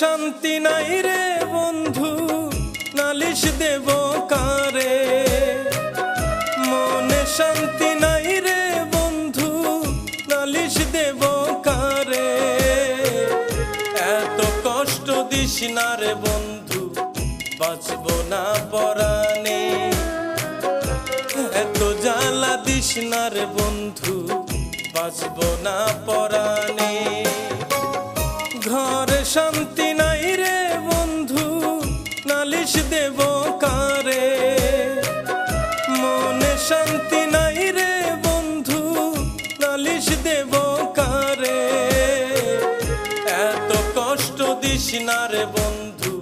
শান্তি নাই রে বন্ধু, নালিশ দেব কারে? মনে শান্তি নাই রে বন্ধু, নালিশ দেব কারে? এত কষ্ট দিস না রে বন্ধু, বাঁচব না পরাণে। এত জ্বালা দিস না রে বন্ধু, বাঁচব না পরাণে। ঘরে শান্তি নাই রে বন্ধু, নালিশ দেব কারে? মনে শান্তি নাই রে বন্ধু, নালিশ দেব কারে? এত কষ্ট দিস না রে বন্ধু,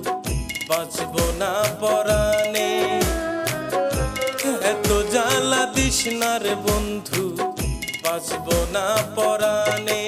বাঁচব না পরাণে। এত জ্বালা দিস না রে বন্ধু, বাঁচব না পরাণে।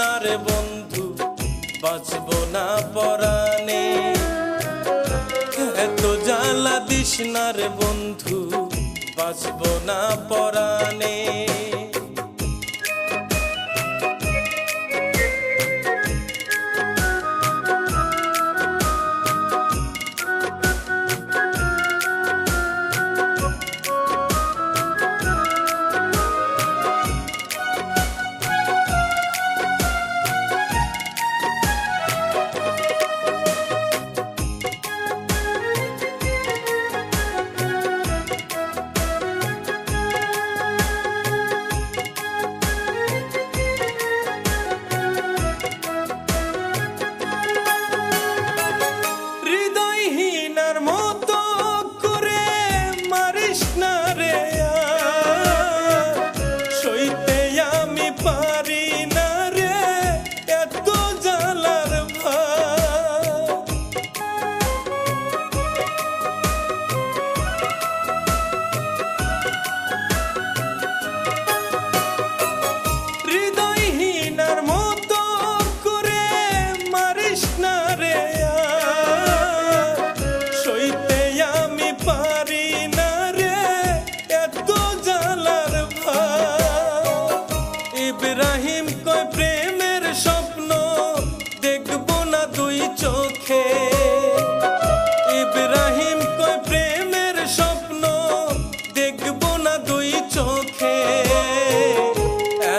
না রে বন্ধু, বাঁচব না পরাণে। এত জ্বালা দিস না রে বন্ধু, বাঁচব না পরাণে। চোখে ইব্রাহিম কয়, প্রেমের স্বপ্ন দেখব না দুই চোখে।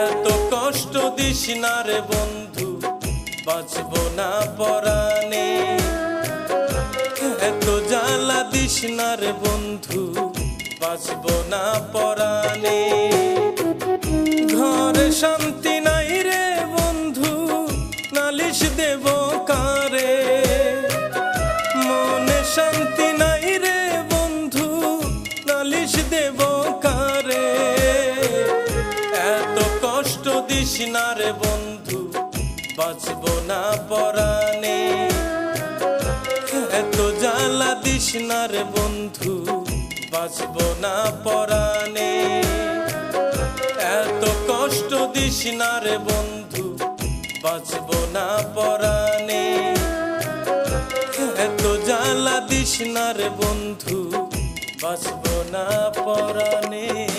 এত কষ্ট দিস না রে বন্ধু, বাঁচব না পরাণে। এত জ্বালা দিস না রে বন্ধু, বাঁচব না পরাণে। ঘরে শান্তি নালিশ দেব কারে? এত কষ্ট দিস না রে বন্ধু, বাঁচব না পরাণে। এত জ্বালা দিস না রে বন্ধু, বাঁচব না পরাণে। এত কষ্ট দিস না রে বন্ধু, বাঁচব না পরাণে। এত জ্বালা দিস না রে বন্ধু বাঁচব না পরাণে